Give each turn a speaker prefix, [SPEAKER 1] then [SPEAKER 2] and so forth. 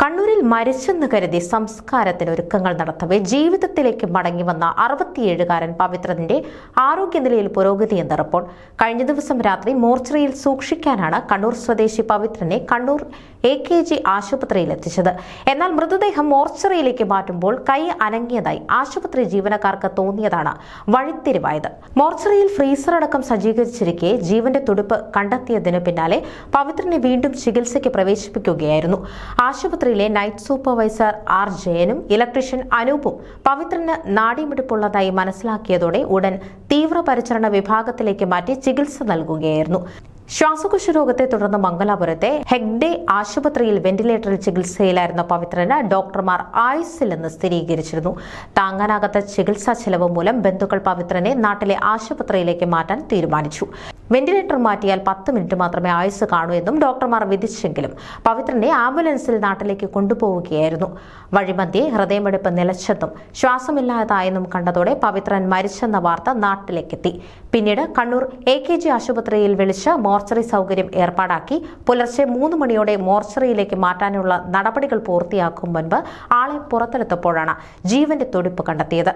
[SPEAKER 1] കണ്ണൂരിൽ മരിച്ചെന്ന് കരുതി സംസ്കാരത്തിന് ഒരുക്കങ്ങൾ നടത്തവേ ജീവിതത്തിലേക്ക് മടങ്ങി വന്ന അറുപത്തിയേഴുകാരൻ പവിത്രന്റെ ആരോഗ്യനിലയിൽ പുരോഗതി എന്ന റിപ്പോർട്ട്. കഴിഞ്ഞ ദിവസം രാത്രി മോർച്ചറിയിൽ സൂക്ഷിക്കാനാണ് കണ്ണൂർ സ്വദേശി പവിത്രനെ കണ്ണൂർ എ കെ ജി ആശുപത്രിയിൽ എത്തിച്ചത്. എന്നാൽ മൃതദേഹം മോർച്ചറിയിലേക്ക് മാറ്റുമ്പോൾ കൈ അനങ്ങിയതായി ആശുപത്രി ജീവനക്കാർക്ക് തോന്നിയതാണ് വഴിത്തിരിവായത്. മോർച്ചറിയിൽ ഫ്രീസർ അടക്കം സജ്ജീകരിച്ചിരിക്കെ ജീവന്റെ തുടിപ്പ് കണ്ടെത്തിയതിനു പിന്നാലെ പവിത്രനെ വീണ്ടും ചികിത്സയ്ക്ക് പ്രവേശിപ്പിക്കുകയായിരുന്നു. ആശുപത്രിയിലെ നൈറ്റ് സൂപ്പർവൈസർ ആർ ജയനും ഇലക്ട്രീഷ്യൻ അനൂപും പവിത്രന് നാടിമിടിപ്പുള്ളതായി മനസ്സിലാക്കിയതോടെ ഉടൻ തീവ്രപരിചരണ വിഭാഗത്തിലേക്ക് മാറ്റി ചികിത്സ നൽകുകയായിരുന്നു. ശ്വാസകോശ രോഗത്തെ തുടർന്ന് മംഗലാപുരത്തെ ഹെഗ്ഡേ ആശുപത്രിയിൽ വെന്റിലേറ്ററിൽ ചികിത്സയിലായിരുന്ന പവിത്രന് ഡോക്ടർമാർ ആയുസ്സില്ലെന്ന് സ്ഥിരീകരിച്ചിരുന്നു. താങ്ങാനാകാത്ത ചികിത്സാ ചെലവ് മൂലം ബന്ധുക്കൾ പവിത്രനെ നാട്ടിലെ ആശുപത്രിയിലേക്ക് മാറ്റാൻ തീരുമാനിച്ചു. വെന്റിലേറ്റർ മാറ്റിയാൽ പത്ത് മിനിറ്റ് മാത്രമേ ആയുസ് കാണൂ എന്നും ഡോക്ടർമാർ വിധിച്ചെങ്കിലും പവിത്രനെ ആംബുലൻസിൽ നാട്ടിലേക്ക് കൊണ്ടുപോവുകയായിരുന്നു. വഴിമധ്യേ ഹൃദയമെടുപ്പ് നിലച്ചെന്നും ശ്വാസമില്ലാതായെന്നും കണ്ടതോടെ പവിത്രൻ മരിച്ചെന്ന വാർത്ത നാട്ടിലേക്കെത്തി. പിന്നീട് കണ്ണൂർ എ കെ ജി ആശുപത്രിയിൽ വിളിച്ച് മോർച്ചറി സൗകര്യം ഏർപ്പാടാക്കി പുലർച്ചെ മൂന്ന് മണിയോടെ മോർച്ചറിയിലേക്ക് മാറ്റാനുള്ള നടപടികൾ പൂർത്തിയാക്കും മുൻപ് ആളെ പുറത്തെടുത്തപ്പോഴാണ് ജീവന്റെ തുടിപ്പ് കണ്ടെത്തിയത്.